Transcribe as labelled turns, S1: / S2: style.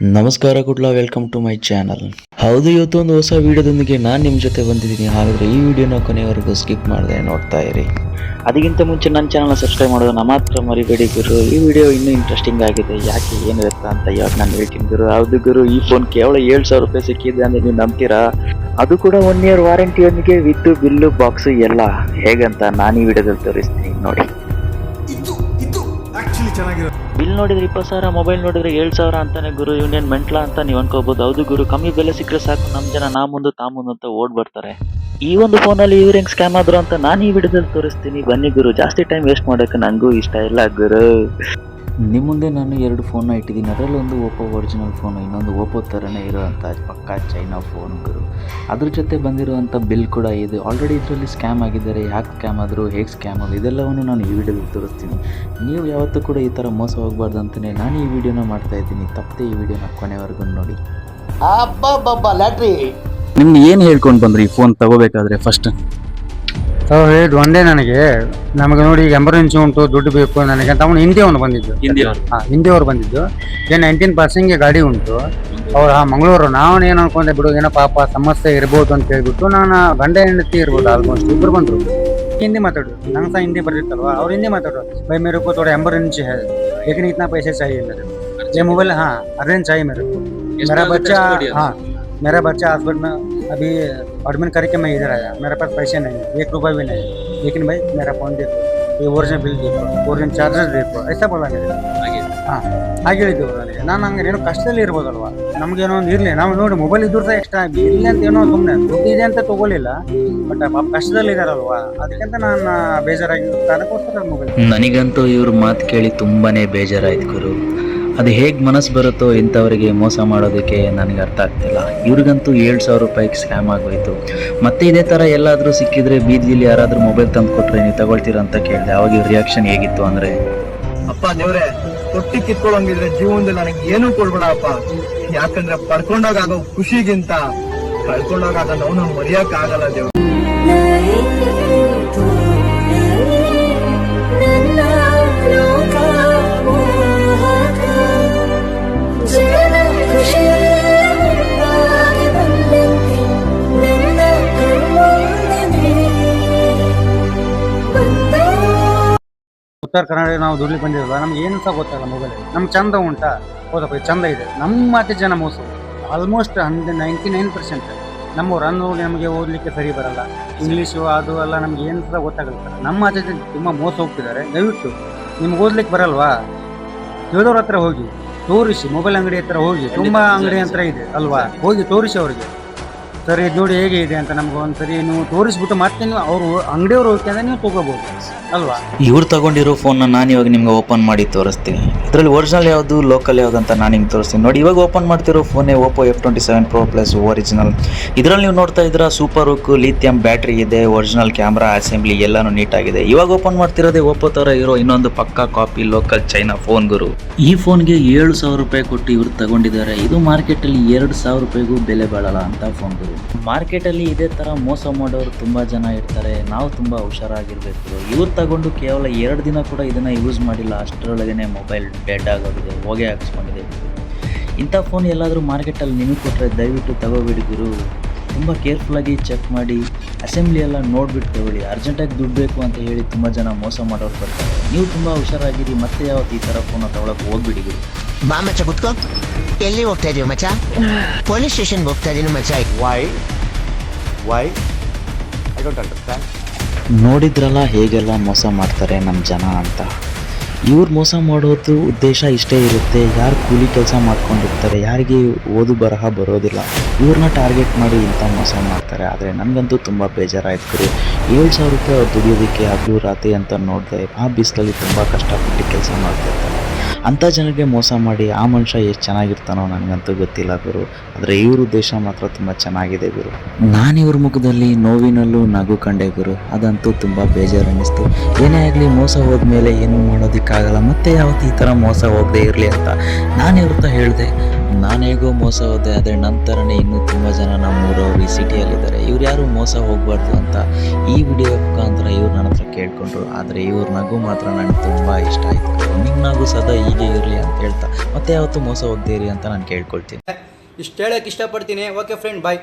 S1: ನಮಸ್ಕಾರ ಕುಟ್ಲ welcome to my channel ಹೌದು, ಇವತ್ತು ಒಂದು ಹೊಸ ವಿಡಿಯೋದೊಂದಿಗೆ ನಾನು ನಿಮ್ಮ ಜೊತೆ ಬಂದಿದ್ದೀನಿ. ಹಾಗಾದ್ರೆ ಈ ವಿಡಿಯೋನ ಕೊನೆಯವರೆಗೂ ಸ್ಕಿಪ್ ಮಾಡದೆ ನೋಡ್ತಾ ಇರಿ. ಅದಕ್ಕಿಂತ ಮುಂಚೆ ನನ್ನ ಚಾನಲ್ನ ಸಬ್ಸ್ಕ್ರೈಬ್ ಮಾಡೋದನ್ನ ಮಾತ್ರ ಮರಿಬೇಡಿ ಗುರು. ಈ ವಿಡಿಯೋ ಇನ್ನೂ ಇಂಟ್ರೆಸ್ಟಿಂಗ್ ಆಗಿದೆ. ಯಾಕೆ, ಏನು ಇರುತ್ತಾ ಅಂತ ಇವಾಗ ನಾನು ಹೇಳ್ತೀನಿ ಗುರು. ಹೌದು ಗುರು, ಈ ಫೋನ್ ಕೇವಲ ಏಳು ಸಾವಿರ ರೂಪಾಯಿ ಸಿಕ್ಕಿದೆ ಅಂದರೆ ನೀವು ನಂಬ್ತೀರಾ? ಅದು ಕೂಡ ಒನ್ ಇಯರ್ ವಾರಂಟಿಯೊಂದಿಗೆ ವಿತ್ ಬಿಲ್ಲು ಬಾಕ್ಸು ಎಲ್ಲ ಹೇಗಂತ ನಾನು ಈ ವಿಡಿಯೋದಲ್ಲಿ ತೋರಿಸ್ತೀನಿ ನೋಡಿ.
S2: ಆಕ್ಚುಲಿ ಚೆನ್ನಾಗಿರೋ
S1: ಬಿಲ್ ನೋಡಿದ್ರೆ ಇಪ್ಪತ್ತು ಸಾವಿರ, ಮೊಬೈಲ್ ನೋಡಿದ್ರೆ ಏಳು ಸಾವಿರ ಅಂತಾನೆ ಗುರು ಯೂನಿಯನ್ ಮೆಂಟ್ಲ ಅಂತ ನೀವು ಅನ್ಕೋಬಹುದು. ಹೌದು ಗುರು, ಕಮ್ಮಿ ಬೆಲೆ ಸಿಕ್ಕರೆ ಸಾಕು ನಮ್ಮ ಜನ ನಾ ಮುಂದೆ ತಾ ಮುಂದೆ ಅಂತ ಓಡ್ ಬರ್ತಾರೆ. ಈ ಒಂದು ಫೋನಲ್ಲಿ ಇವ್ರು ಹೆಂಗ್ ಸ್ಕ್ಯಾಮ್ ಆದ್ರು ಅಂತ ನಾನು ಈ ವಿಡಿಯೋದಲ್ಲಿ ತೋರಿಸ್ತೀನಿ. ಬನ್ನಿ ಗುರು, ಜಾಸ್ತಿ ಟೈಮ್ ವೇಸ್ಟ್ ಮಾಡೋಕೆ ನನಗೂ ಇಷ್ಟ ಇಲ್ಲ ಗುರು. ನಿಮ್ಮ ಮುಂದೆ ನಾನು ಎರಡು ಫೋನ್ನ ಇಟ್ಟಿದ್ದೀನಿ. ಅದರಲ್ಲಿ ಒಂದು ಓಪೋ ಒರಿಜಿನಲ್ ಫೋನು ಇನ್ನೊಂದು ಓಪೋ ಥರನೇ ಇರೋವಂಥ ಪಕ್ಕಾ ಚೈನಾ ಫೋನ್ಗಳು ಅದ್ರ ಜೊತೆ ಬಂದಿರುವಂಥ ಬಿಲ್ ಕೂಡ ಇದೆ. ಆಲ್ರೆಡಿ ಇದರಲ್ಲಿ ಸ್ಕ್ಯಾಮ್ ಆಗಿದ್ದಾರೆ. ಯಾಕೆ ಸ್ಕ್ಯಾಮ್ ಆದರು ಹೇಗೆ ಸ್ಕ್ಯಾಮ್ ಆದರು ಇದೆಲ್ಲವನ್ನು ನಾನು ಈ ವಿಡಿಯೋದಲ್ಲಿ ತೋರಿಸ್ತೀನಿ. ನೀವು ಯಾವತ್ತೂ ಕೂಡ ಈ ಥರ ಮೋಸ ಹೋಗಬಾರ್ದು ಅಂತಲೇ ನಾನು ಈ ವಿಡಿಯೋನ ಮಾಡ್ತಾ ಇದ್ದೀನಿ. ತಪ್ಪದೆ ಈ ವಿಡಿಯೋನ ಕೊನೆವರೆಗೂ ನೋಡಿ.
S3: ಲ್ಯಾಟ್ರಿ!
S4: ನಿಮ್ಗೆ ಏನು ಹೇಳ್ಕೊಂಡು ಬಂದ್ರಿ ಈ ಫೋನ್ ತಗೋಬೇಕಾದ್ರೆ ಫಸ್ಟ್
S5: ಅವ್ರು ಹೇಳಿದ್ ಒಂದೇ ನನಗೆ ನಮಗೆ ನೋಡಿ ಈಗ ಎಮರ್ಜೆನ್ಸಿ ಉಂಟು ದುಡ್ಡು ಬೇಕು ನನಗೆ ಅಂತ ಅವನು ಹಿಂದಿ ಅವನು ಬಂದಿದ್ದು
S4: ಹಿಂದಿಯವರು
S5: ಹಾ ಹಿಂದಿ ಅವ್ರು ಬಂದಿದ್ದು ಏನ್ ನೈನ್ಟೀನ್ ಪರ್ಸೆಂಟ್ಗೆ ಗಾಡಿ ಉಂಟು ಅವ್ರು ಹಾ ಮಂಗಳೂರು ನಾನು ಏನು ಅನ್ಕೊಂಡೆ ಬಿಡು ಏನೋ ಪಾಪ ಸಮಸ್ಯೆ ಇರ್ಬೋದು ಅಂತ ಹೇಳ್ಬಿಟ್ಟು ನಾನು ಗಂಡ ಹೆಂಡತಿ ಇರ್ಬೋದು ಆಲ್ಮೋಸ್ಟ್ ಇಬ್ರು ಬಂದ್ರು ಹಿಂದಿ ಮಾತಾಡು ನಂಗೆ ಸಹ ಹಿಂದಿ ಬರ್ತಿತ್ತಲ್ವಾ ಅವ್ರು ಹಿಂದಿ ಮಾತಾಡೋ ಬೈ मेरे को थोड़ा एमरजेंसी है लेकिन इतना पैसे चाहिए मेरे को ये मोबाइल हाँ अर्जेंट चाहिए मेरे को मेरा बच्चा हाँ मेरा बच्चा हॉस्पिटल में अभी एडमिट करके मैं इधर आया मेरे पास पैसे नहीं है एक रुपया भी नहीं है लेकिन भाई मेरा फोन देखो ये ओरिजिनल बिल देखो ओरिजिनल चार्जर देखो ऐसा बोला मेरे ಹಾಂ ಹಾಗೆ ಹೇಳಿದ್ದೆವು ನನಗೆ ನಾನು ಹಂಗೆ ಏನೋ ಕಷ್ಟದಲ್ಲಿ ಇರ್ಬೋದಲ್ವಾ ನಮ್ಗೇನೋ ಒಂದು ಇರಲಿ ನಾವು ನೋಡಿ ಮೊಬೈಲ್ ಇದ್ರು ಸಹ ಎಕ್ಸ್ಟ್ರಾ ಇಲ್ಲ ಅಂತ ಏನೋ ಸುಮ್ಮನೆ ದುಡ್ಡು ಇದೆ ಅಂತ ತಗೊಳ್ಳಿಲ್ಲ ಬಟ್ ಪಾಪ ಕಷ್ಟದಲ್ಲಿ ಇದಾರಲ್ವಾ ಅದಕ್ಕಿಂತ ನಾನು ಬೇಜಾರಾಗಿ ಅದಕ್ಕೋಸ್ಕರ ಮೊಬೈಲ್
S1: ನನಗಂತೂ ಇವ್ರ ಮಾತು ಕೇಳಿ ತುಂಬಾನೇ ಬೇಜಾರಾಯ್ತು ಗುರು ಅದು ಹೇಗೆ ಮನಸ್ಸು ಬರುತ್ತೋ ಇಂಥವರಿಗೆ ಮೋಸ ಮಾಡೋದಕ್ಕೆ ನನಗೆ ಅರ್ಥ ಆಗ್ತಿಲ್ಲ. ಇವ್ರಿಗಂತೂ ಏಳು ಸಾವಿರ ರೂಪಾಯಿಗೆ ಸ್ಕ್ಯಾಮ್ ಆಗೋಯ್ತು. ಮತ್ತೆ ಇದೇ ಥರ ಎಲ್ಲಾದರೂ ಸಿಕ್ಕಿದ್ರೆ ಬೀದಿಲಿ ಯಾರಾದರೂ ಮೊಬೈಲ್ ತಂದು ಕೊಟ್ಟರೆ ನೀವು ತಗೊಳ್ತೀರಾ ಅಂತ ಕೇಳಿದೆ. ಅವಾಗ ಇವ್ರ ರಿಯಾಕ್ಷನ್ ಹೇಗಿತ್ತು ಅಂದರೆ
S3: ಅಪ್ಪ ದೇವ್ರೆ ತೊಟ್ಟಿ ಕಿತ್ಕೊಳ್ಳಂಗಿದ್ರೆ ಜೀವನದಲ್ಲಿ ನನಗೆ ಏನೂ ಕೊಡ್ಬೇಡ ಅಪ್ಪ ಯಾಕಂದ್ರೆ ಪಡ್ಕೊಂಡಾಗ ಆಗೋ ಖುಷಿಗಿಂತ ಪಡ್ಕೊಂಡಾಗ ಆಗೋ ನೋವು ಮರೆಯಕ್ಕಾಗಲ್ಲ ದೇವ್ರೆ.
S5: ಉತ್ತರ ಕರ್ನಾಟಕ ನಾವು ದುಡ್ಲಿ ಬಂದಿರಲ್ಲ ನಮ್ಗೆ ಏನು ಸಹ ಗೊತ್ತಾಗಲ್ಲ ಮೊಬೈಲ್ ನಮ್ಗೆ ಚಂದ ಉಂಟಾ? ಹೌದಪ್ಪ ಚಂದ ಇದೆ. ನಮ್ಮ ಅತಿ ಜನ ಮೋಸ. Almost hundred ninety nine percent ನಮ್ಮವ್ರು ಹೋಗಿ ನಮಗೆ ಓದಲಿಕ್ಕೆ ಸರಿ ಬರಲ್ಲ. ಇಂಗ್ಲೀಷು ಅದು ಎಲ್ಲ ನಮ್ಗೆ ಏನು ಸಹ ಗೊತ್ತಾಗಲ್ಲ ನಮ್ಮ ಅತಿ ಜನ ತುಂಬ ಮೋಸ ಹೋಗ್ತಿದ್ದಾರೆ. ದಯವಿಟ್ಟು ನಿಮ್ಗೆ ಓದ್ಲಿಕ್ಕೆ ಬರಲ್ವಾ? ತಿಳಿದವ್ರ ಹತ್ರ ಹೋಗಿ ತೋರಿಸಿ ಮೊಬೈಲ್ ಅಂಗಡಿ ಹತ್ರ ಹೋಗಿ ತುಂಬಾ ಅಂಗಡಿ ಹತ್ರ ಇದೆ ಅಲ್ವಾ? ಹೋಗಿ ತೋರಿಸಿ ಅವ್ರಿಗೆ. ಸರ್, ಇದು ನೋಡಿ ಹೇಗೆ ಇದೆ ಅಂತ ನಮ್ಗೆ ಒಂದ್ಸರಿ ನೀವು ತೋರಿಸ್ಬಿಟ್ಟು ಮತ್ತೆ ನೀವು ಅವರು ಅಂಗಡಿಯವ್ರು ಹೋಗ್ತಾ ಅಂದ್ರೆ ನೀವು ತಗೋಬಹುದು ಅಲ್ವಾ?
S1: ಇವ್ರು ತಗೊಂಡಿರೋ ಫೋನ್ನ ನಾನು ಇವಾಗ ನಿಮ್ಗೆ ಓಪನ್ ಮಾಡಿ ತೋರಿಸ್ತೀನಿ. ಇದರಲ್ಲಿ ಒರಿಜಿನಲ್ ಯಾವುದು ಲೋಕಲ್ ಯಾವುದು ಅಂತ ನಾನು ನಿಮ್ಗೆ ತೋರಿಸ್ತೀನಿ. ನೋಡಿ, ಇವಾಗ ಓಪನ್ ಮಾಡ್ತಿರೋ ಫೋನೇ Oppo F twenty seven pro plus original ಇದರಲ್ಲಿ ನೀವು ನೋಡ್ತಾ ಇದ್ದೀರಾ ಸೂಪರ್ ಹುಕ್ ಲಿಥಿಯಂ ಬ್ಯಾಟ್ರಿ ಇದೆ ಒರಿಜಿನಲ್ ಕ್ಯಾಮ್ರಾ ಅಸೆಂಬ್ಲಿ ಎಲ್ಲಾನು ನೀಟಾಗಿದೆ. ಇವಾಗ ಓಪನ್ ಮಾಡ್ತಿರೋದೇ ಓಪೋ ಥರ ಇರೋ ಇನ್ನೊಂದು ಪಕ್ಕಾ ಕಾಪಿ ಲೋಕಲ್ ಚೈನಾ ಫೋನ್ ಗುರು. ಈ ಫೋನ್ಗೆ ಏಳು ಸಾವಿರ ರೂಪಾಯಿ ಕೊಟ್ಟು ಇವ್ರು ತಗೊಂಡಿದ್ದಾರೆ. ಇದು ಮಾರ್ಕೆಟಲ್ಲಿ ಎರಡು ಸಾವಿರ ರೂಪಾಯಿಗೂ ಬೆಲೆ ಬಾಳಲ್ಲ ಅಂತ ಫೋನ್ ಗುರು. ಮಾರ್ಕೆಟಲ್ಲಿ ಇದೇ ಥರ ಮೋಸ ಮಾಡೋರು ತುಂಬ ಜನ ಇರ್ತಾರೆ. ನಾವು ತುಂಬ ಹುಷಾರಾಗಿರ್ಬೇಕು. ಇವ್ರು ತಗೊಂಡು ಕೇವಲ ಎರಡು ದಿನ ಕೂಡ ಇದನ್ನು ಯೂಸ್ ಮಾಡಿಲ್ಲ. ಅಷ್ಟರೊಳಗೇ ಮೊಬೈಲ್ ಡೆಡ್ ಆಗೋಗಿದೆ. ಹೊಗೆ ಹಾಕ್ಸ್ಕೊಂಡಿದೆ. ಇಂಥ ಫೋನ್ ಎಲ್ಲಾದರೂ ಮಾರ್ಕೆಟಲ್ಲಿ ನಿಮಗೆ ಕೊಟ್ಟರೆ ದಯವಿಟ್ಟು ತಗೋಬೇಡಿ ತುಂಬ ಕೇರ್ಫುಲ್ಲಾಗಿ ಚೆಕ್ ಮಾಡಿ ಅಸೆಂಬ್ಲಿ ಎಲ್ಲ ನೋಡಿಬಿಟ್ಟು ತಗೊಳ್ಳಿ. ಅರ್ಜೆಂಟಾಗಿ ದುಡ್ಡು ಬೇಕು ಅಂತ ಹೇಳಿ ತುಂಬ ಜನ ಮೋಸ ಮಾಡೋರು ಬರ್ತಾರೆ. ನೀವು ತುಂಬ ಹುಷಾರಾಗಿರಿ. ಮತ್ತೆ ಯಾವತ್ತು ಈ ಥರ ಫೋನ ತಗೊಳಕ್ಕೆ ಹೋಗ್ಬಿಡಿ
S6: ಬಾ ಮಚ್ಚ ಕುತ್ಕೋ. ಎಲ್ಲಿ ಹೋಗ್ತಾ ಇದೀವಿ ಮಚ್ಚ? ಪೊಲೀಸ್ ಸ್ಟೇಷನ್ಗೆ ಹೋಗ್ತಾ ಇದೀನಿ ಮಚ್ಚ?
S3: Why why I don't understand
S1: ನೋಡಿದ್ರಲ್ಲ ಹೇಗೆಲ್ಲ ಮೋಸ ಮಾಡ್ತಾರೆ ನಮ್ಮ ಜನ ಅಂತ. ಇವ್ರು ಮೋಸ ಮಾಡೋದು ಉದ್ದೇಶ ಇಷ್ಟೇ ಇರುತ್ತೆ. ಯಾರು ಕೂಲಿ ಕೆಲಸ ಮಾಡ್ಕೊಂಡಿರ್ತಾರೆ ಯಾರಿಗೆ ಓದು ಬರಹ ಬರೋದಿಲ್ಲ. ಇವ್ರನ್ನ ಟಾರ್ಗೆಟ್ ಮಾಡಿ ಇಂಥ ಮೋಸ ಮಾಡ್ತಾರೆ. ಆದರೆ ನನಗಂತೂ ತುಂಬ ಬೇಜಾರಾಯ್ತು ಕರಿ ಏಳು ಸಾವಿರ ರೂಪಾಯಿ ಅವ್ರು ದುಡಿಯೋದಕ್ಕೆ ಅದು ರಾತ್ರಿ ಅಂತ ನೋಡಿದೆ ಆ ಬಿಸಿಲಲ್ಲಿ ತುಂಬ ಕಷ್ಟಪಟ್ಟು ಕೆಲಸ ಮಾಡ್ತಿರ್ತಾರೆ. ಅಂಥ ಜನರಿಗೆ ಮೋಸ ಮಾಡಿ ಆ ಮನುಷ್ಯ ಎಷ್ಟು ಚೆನ್ನಾಗಿರ್ತಾನೋ ನನಗಂತೂ ಗೊತ್ತಿಲ್ಲ ಗುರು. ಆದರೆ ಇವ್ರ ಉದ್ದೇಶ ಮಾತ್ರ ತುಂಬ ಚೆನ್ನಾಗಿದೆ ಗುರು. ನಾನು ಇವ್ರ ಮುಖದಲ್ಲಿ ನೋವಿನಲ್ಲೂ ನಗು ಕಂಡೆ ಗುರು. ಅದಂತೂ ತುಂಬ ಬೇಜಾರು ಅನ್ನಿಸ್ತು ಏನೇ ಆಗಲಿ ಮೋಸ ಹೋದ್ಮೇಲೆ ಏನೂ ಮಾಡೋದಕ್ಕಾಗಲ್ಲ. ಮತ್ತೆ ಯಾವತ್ತೂ ಈ ಥರ ಮೋಸ ಹೋಗದೆ ಇರಲಿ ಅಂತ. ನಾನು ಇವ್ರ ಹೇಳಿದೆ ನಾನು ಹೇಗೋ ಮೋಸ ಹೋದೆ, ಆದರೆ ನಂತರನೇ ಇನ್ನೂ ತುಂಬ ಜನ ನಮ್ಮೂರವರು ಈ ಸಿಟಿಯಲ್ಲಿದ್ದಾರೆ. ಇವ್ರು ಯಾರು ಮೋಸ ಹೋಗಬಾರ್ದು ಅಂತ ಈ ವಿಡಿಯೋ ಮುಖಾಂತರ ಇವ್ರು ನನ್ನ ಹತ್ರ ಕೇಳ್ಕೊಂಡ್ರು. ಆದರೆ ಇವ್ರ ನಗು ಮಾತ್ರ ನನಗೆ ತುಂಬ ಇಷ್ಟ ಆಯಿತು. ನಿಮ್ಮ ನಗು ಸದಾ ಹೀಗೆ ಇರಲಿ ಅಂತ ಹೇಳ್ತಾ, ಮತ್ತೆ ಯಾವತ್ತು ಮೋಸ ಹೋಗ್ದೇರಿ ಇರಿ ಅಂತ ನಾನು ಕೇಳ್ಕೊಳ್ತೀನಿ.
S7: ಇಷ್ಟು ಹೇಳಕ್ಕೆ ಇಷ್ಟಪಡ್ತೀನಿ. Okay friend bye